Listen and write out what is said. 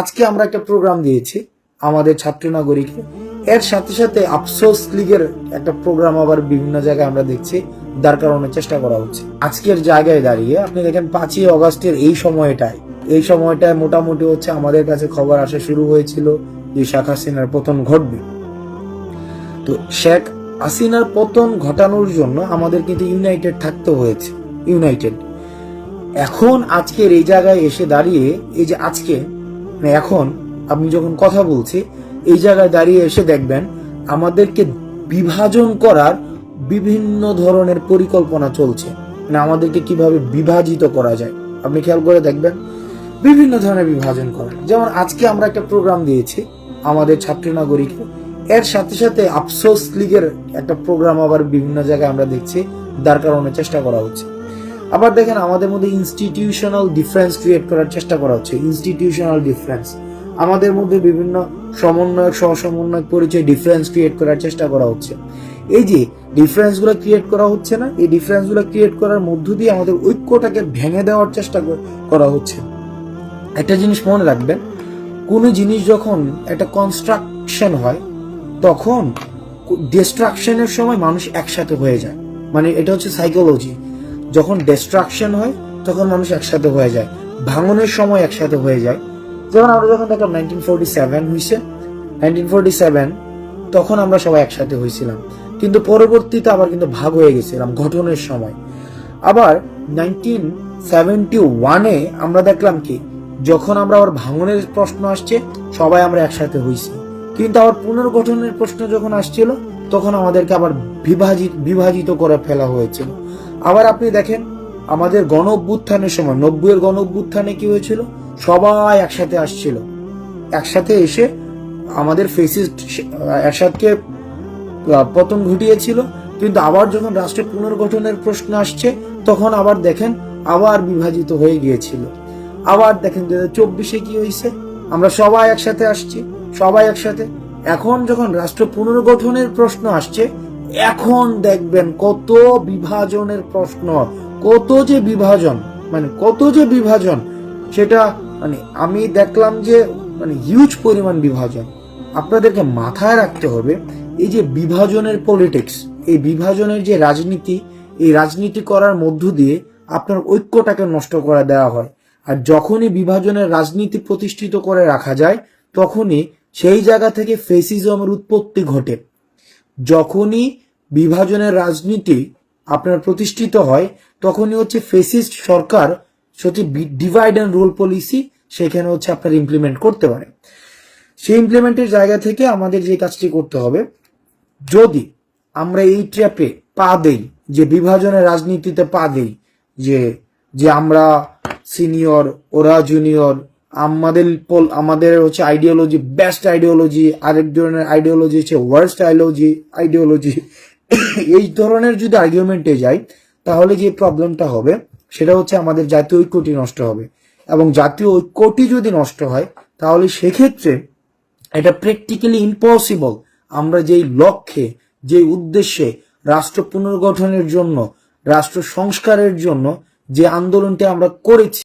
আজকে আমরা একটা প্রোগ্রাম দিয়েছি আমাদের ছাত্র নাগরিকে এর সাথে সাথে আফসোস লীগের একটা প্রোগ্রাম আবার বিভিন্ন জায়গায় আমরা দেখছি দাঁড় করানোর চেষ্টা করা হচ্ছে। আজকের জায়গায় দাঁড়িয়ে আপনি দেখেন পাঁচই অগস্টের এই সময়টায় এই সময়টায় মোটামুটি হচ্ছে আমাদের কাছে খবর আসা শুরু হয়েছিল যে শেখ হাসিনার পতন ঘটবে। তো শেখ হাসিনার পতন ঘটানোর জন্য আমাদের কিন্তু ইউনাইটেড থাকতে হয়েছে, ইউনাইটেড। এখন আজকের এই জায়গায় এসে দাঁড়িয়ে, এই যে আজকে মানে এখন আমি যখন কথা বলছি, এই জায়গায় দাঁড়িয়ে এসে দেখবেন আমাদেরকে বিভাজন করার বিভিন্ন ধরনের পরিকল্পনা চলছে। মানে আমাদেরকে কীভাবে বিভাজিত করা যায়। আপনি খেয়াল করে দেখবেন, বিভিন্ন ধরনের বিভাজন করা যেমন আজকে আমরা একটা প্রোগ্রাম দিয়েছি, আমাদের ছাত্রী নাগরিকে। এর সাথে সাথে আফসোস লীগের একটা প্রোগ্রাম আবার বিভিন্ন জায়গায় আমরা দেখছি দাঁড় করানোর চেষ্টা করা হচ্ছে। আবার দেখেন আমাদের মধ্যে ইনস্টিটিউশনাল ডিফারেন্স ক্রিয়েট করার চেষ্টা করা হচ্ছে ইনস্টিটিউশনাল ডিফারেন্স আমাদের মধ্যে বিভিন্ন সমন্বয়ক সহ সমন্বয়ক পরিচয় ডিফারেন্স ক্রিয়েট করার চেষ্টা করা হচ্ছে। এই যে ডিফারেন্সগুলো ক্রিয়েট করা হচ্ছে না, এই ডিফারেন্সগুলো ক্রিয়েট করার মধ্য দিয়ে আমাদের ঐক্যটাকে ভেঙে দেওয়ার চেষ্টা করা হচ্ছে। একটা জিনিস মনে রাখবেন, কোনো জিনিস যখন একটা কনস্ট্রাকশন হয়, তখন ডিস্ট্রাকশনের সময় মানুষ একসাথে হয়ে যায়। মানে এটা হচ্ছে সাইকোলজি যখন ডিস্ট্রাকশন হয়, তখন মানুষ একসাথে হয়ে যায়। ভাঙনের সময় একসাথে হয়ে যায়। যেমন আমরা যখন দেখলাম নাইনটিন ফোরটি সেভেন হয়েছে নাইনটিন ফোরটি সেভেন তখন আমরা সবাই একসাথে হয়েছিলাম কিন্তু পরবর্তীতে আবার কিন্তু ভাগ হয়ে গেছিলাম গঠনের সময়। আবার নাইনটিন সেভেন্টি ওয়ানে আমরা দেখলাম কি, যখন আমরা আবার ভাঙনের প্রশ্ন আসছে, সবাই আমরা একসাথে হয়েছি কিন্তু আবার পুনর্গঠনের প্রশ্ন যখন আসছিল, তখন আমাদেরকে আবার বিভাজিত বিভাজিত করে ফেলা হয়েছিল। আবার আপনি দেখেন আমাদের গণ অভ্যুত্থানের সময় নব্বইয়ের গণ অভ্যুত্থানে কি হয়েছিল? সবাই একসাথে আসছিল। একসাথে এসে আমাদের ফেসিস্ট আহ, পতন ঘটিয়েছিল। কিন্তু আবার যখন রাষ্ট্রের পুনর্গঠনের প্রশ্ন আসছে তখন আবার দেখেন আবার বিভাজিত হয়ে গিয়েছিল। আবার দেখেন দু হাজার চব্বিশে কি হয়েছে? আমরা সবাই একসাথে আসছি সবাই একসাথে। এখন যখন রাষ্ট্র পুনর্গঠনের প্রশ্ন আসছে এখন দেখবেন কত বিভাজনের প্রশ্ন, কত যে বিভাজন মানে কত যে বিভাজন, সেটা মানে আমি দেখলাম যে মানে হিউজ পরিমাণ বিভাজন। আপনাদেরকে মাথায় রাখতে হবে, এই যে বিভাজনের পলিটিক্স এই বিভাজনের যে রাজনীতি, এই রাজনীতি করার মধ্য দিয়ে আপনার ঐক্যটাকে নষ্ট করে দেওয়া হয়। আর যখনই বিভাজনের রাজনীতি প্রতিষ্ঠিত করে রাখা যায়, তখনই সেই জায়গা থেকে ফেসিজমের উৎপত্তি ঘটে। যখনই বিভাজনের রাজনীতি আপনার প্রতিষ্ঠিত হয়, তখনই হচ্ছে ফেসিস্ট সরকার সত্যি ডিভাইড অ্যান্ড রুল পলিসি সেখানে হচ্ছে আপনার ইমপ্লিমেন্ট করতে পারে। সেই ইমপ্লিমেন্টের জায়গা থেকে আমাদের যে কাজটি করতে হবে, যদি আমরা এই ট্র্যাপে পা দেই, যে বিভাজনের রাজনীতিতে পা দেই, যে যে আমরা সিনিয়র ওরা জুনিয়র আমাদের আমাদের হচ্ছে আইডিওলজি বেস্ট আইডিওলজি আরেক ধরনের আইডিওলজি হচ্ছে ওয়ার্স্ট আইডিওলজি আইডিওলজি এই ধরনের যদি আর্গুমেন্টে যাই, তাহলে যে প্রবলেমটা হবে, সেটা হচ্ছে আমাদের জাতীয় ঐক্যটি নষ্ট হবে। এবং জাতীয় ঐক্যটি যদি নষ্ট হয়, তাহলে সেক্ষেত্রে এটা প্র্যাকটিক্যালি ইম্পসিবল আমরা যেই লক্ষ্যে যে উদ্দেশ্যে রাষ্ট্র পুনর্গঠনের জন্য, রাষ্ট্র সংস্কারের জন্য যে আন্দোলনটি আমরা করেছি